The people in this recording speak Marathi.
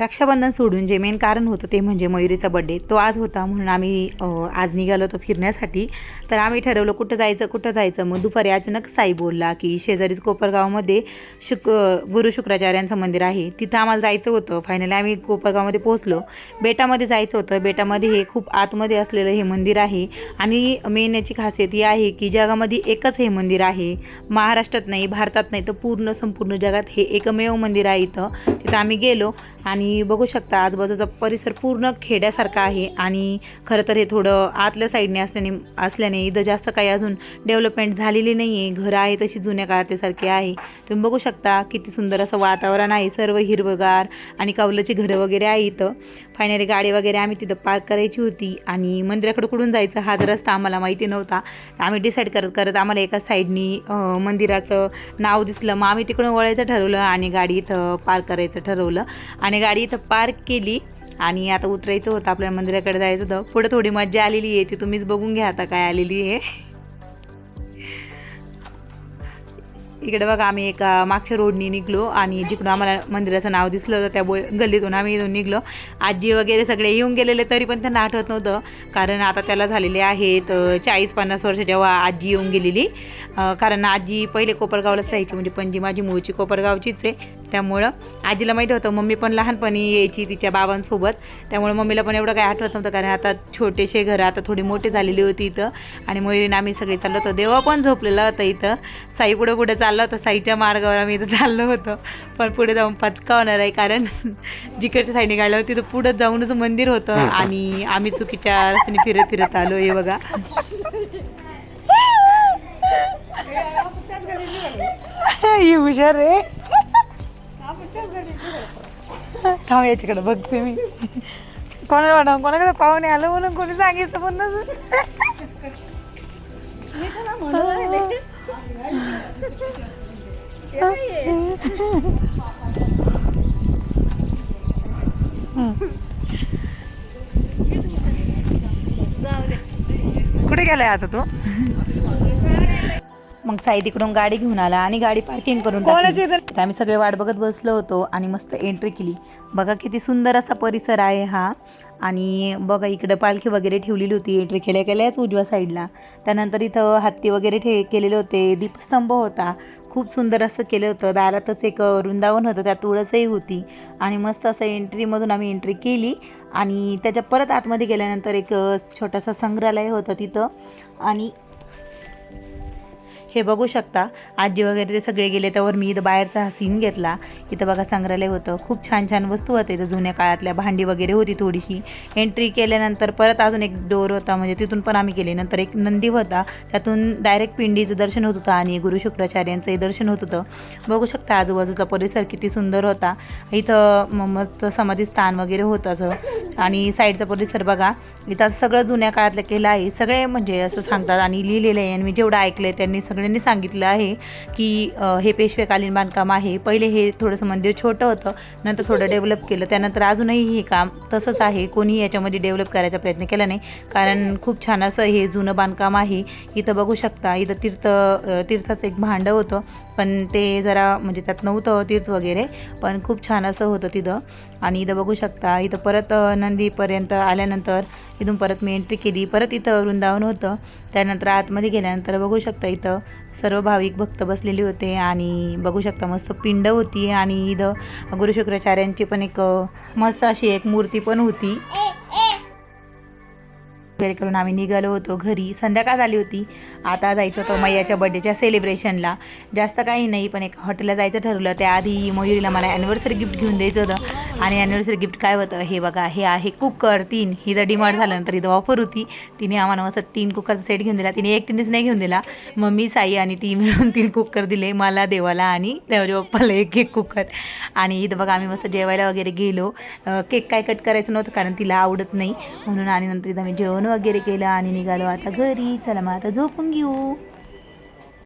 रक्षाबंधन सोडून जे मेन कारण होतं ते म्हणजे मयुरीचा बड्डे तो आज होता म्हणून आम्ही आज निघालो होतो फिरण्यासाठी. तर आम्ही ठरवलं कुठं जायचं कुठं जायचं. मग दुपारी अचानक साई बोलला की शेजारीच कोपरगावमध्ये शुक गुरु शुक्राचार्यांचं मंदिर आहे. तिथं आम्हाला जायचं होतं. फायनली आम्ही कोपरगावमध्ये पोहोचलो. बेटामध्ये जायचं होतं. बेटामध्ये हे खूप आतमध्ये असलेलं हे मंदिर आहे. आणि मेन याची खासियत ही आहे की जगामध्ये एकच हे मंदिर आहे. महाराष्ट्रात नाही भारतात नाही तर पूर्ण संपूर्ण जगात हे एकमेव मंदिर आहे इथं. तिथं आम्ही गेलो आणि बघू शकता आजूबाजूचा परिसर पूर्ण खेड्यासारखा आहे. आणि खरं तर हे थोडं आतल्या साईडने असल्याने असल्याने इथं जास्त काही अजून डेव्हलपमेंट झालेली नाही आहे घरं आहे तशी जुन्या काळातल्यासारखी आहे. तुम्ही बघू शकता किती सुंदर असं वातावरण आहे. सर्व हिरवगार आणि कौलाची घरं वगैरे आहे इथं. फायनली गाडी वगैरे आम्ही तिथं पार्क करायची होती. आणि मंदिराकडे कुठून जायचं हा जर रस्ता आम्हाला माहिती नव्हता तर आम्ही डिसाईड करत करत आम्हाला एका साईडनी मंदिराचं नाव दिसलं. मग आम्ही तिकडून वळायचं ठरवलं आणि गाडी इथं पार्क करायचं ठरवलं. आणि गाडी इथं पार्क केली आणि आता उतरायचं होतं आपल्या मंदिराकडे जायचं होतं. पुढे थोडी मज्जा आलेली आहे ती तुम्हीच बघून घ्या आता काय आलेली आहे. इकडे बघा आम्ही एका मागच्या रोडनी निघलो आणि जिकडून आम्हाला मंदिराचं नाव दिसलं होतं त्या गल्लीतून आम्ही इथून निघलो. आजी वगैरे सगळे येऊन गेलेले तरी पण त्यांना आठवत नव्हतं. कारण आता त्याला झालेले आहेत चाळीस पन्नास वर्ष जेव्हा आजी येऊन गेलेली. कारण आजी पहिले कोपरगावलाच राहायची म्हणजे पणजी माझी मूळची कोपरगावचीच आहे. त्यामुळं आजीला माहिती होतं मम्मी पण लहानपणी यायची तिच्या बाबांसोबत. त्यामुळे मम्मीला पण एवढं काही आठवत नव्हतं कारण आता छोटेसे घरं आता थोडी मोठी झालेली होती इथं. आणि मयुरीनं आम्ही सगळे चाललो होतो. देवा पण झोपलेला होता इथं. साई पुढे पुढे चाललं होतं. साईच्या मार्गावर आम्ही इथं चाललो होतो. पण पुढे जाऊन पचका होणार आहे कारण जिकडच्या साईडने गाडलं होतं तिथं पुढं जाऊनच मंदिर होतं. आणि आम्ही चुकीच्या रस्त्याने फिरत फिरत आलो हे बघा. ही हुशार आहे. थांब याच्याकडे बघते मी कोणाला वाटव कोणाकडे पाहुणे आलं म्हणून कोणी सांगितलं पण. कुठे गेलाय आता तू मग साई तिकडून गाडी घेऊन आला आणि गाडी पार्किंग करून टाकली. तर आम्ही सगळे वाट बघत बसलो होतो आणि मस्त एंट्री केली. बघा किती सुंदर असा परिसर आहे हा. आणि बघा इकडं पालखी वगैरे ठेवलेली होती एंट्री केल्या केल्याच उजव्या साईडला त्यानंतर इथं हत्ती वगैरे ठे केलेले होते. दीपस्तंभ होता. खूप सुंदर असं केलं होतं. दारातच एक वृंदावन होतं. त्यात तुळसही होती. आणि मस्त असं एंट्रीमधून आम्ही एंट्री केली. आणि त्याच्या परत आतमध्ये गेल्यानंतर एक छोटासा संग्रहालय होतं तिथं. आणि हे बघू शकता. आजी वगैरे ते सगळे गेले त्यावर मी इथं बाहेरचा हा सीन घेतला. इथं बघा संग्रहालय होतं. खूप छान छान वस्तू होत्या इथं जुन्या काळातल्या. भांडी वगैरे होती थोडीशी. एंट्री केल्यानंतर परत अजून एक डोर होता. म्हणजे तिथून पण आम्ही गेले. नंतर एक नंदी होता. त्यातून डायरेक्ट पिंडीचं दर्शन होत होतं आणि गुरु शुक्राचार्यांचंही दर्शन होत होतं. बघू शकता आजूबाजूचा परिसर किती सुंदर होता. इथं म- मस्त समाधी स्थान वगैरे होतं असं. आणि साईडचा परिसर बघा. इथं असं सगळं जुन्या काळातलं केलं आहे. सगळे म्हणजे असं सांगतात आणि लिहिलेलं आहे. आणि मी जेवढं ऐकलं आहे त्यांनी सगळ्यांनी सांगितलं आहे की हे पेशवेकालीन बांधकाम आहे. पहिले हे थोडंसं मंदिर छोटं होतं. नंतर थोडं डेव्हलप केलं. त्यानंतर अजूनही हे काम तसंच आहे. कोणीही याच्यामध्ये डेव्हलप करायचा प्रयत्न केला नाही. कारण खूप छान असं हे जुनं बांधकाम आहे. इथं बघू शकता इथं तीर्थ तीर्थाचं एक भांडं होतं. पण ते जरा म्हणजे त्यात नव्हतं तीर्थ वगैरे. पण खूप छान असं होतं तिथं. आणि इथं बघू शकता इथं परत न नंदीपर्यंत आल्यानंतर इथून परत मी एंट्री केली. परत इथं वृंदावन होतं. त्यानंतर आतमध्ये गेल्यानंतर बघू शकता इथं सर्व भाविक भक्त बसलेले होते आणि बघू शकता मस्त पिंड होती आणि इथं गुरु शुक्राचार्यांची पण एक मस्त अशी एक मूर्ती पण होती. वगैरे करून आम्ही निघालो होतो घरी. संध्याकाळ झाली होती. आता जायचं होतं मैयाच्या बड्डेच्या सेलिब्रेशनला जास्त काही नाही पण एक हॉटेलला जायचं ठरवलं. त्याआधी मयुरीला मला ॲनिव्हर्सरी गिफ्ट घेऊन द्यायचं होतं. आणि ॲनिव्हर्सरी गिफ्ट काय होतं? हे बघा हे आहे कुकर तीन. ही जर डिमांड झाल्यानंतर इथं ऑफर होती तिने आम्हाला मस्त तीन कुकरचा सेट घेऊन दिला. तिने एकटीनेच नाही घेऊन दिला. मम्मी साई आणि ती मिळून तीन कुकर दिले मला देवाला आणि देवाच्या पप्पाला एक एक कुकर आणि इथं बघा आम्ही मस्त जेवायला वगैरे गेलो. केक काय कट करायचं नव्हतं कारण तिला आवडत नाही. म्हणून आणि नंतर इथं आम्ही जेवण वगैरे केलं आणि निघालो. आता घरी. चला मग आता झोपून घेऊ.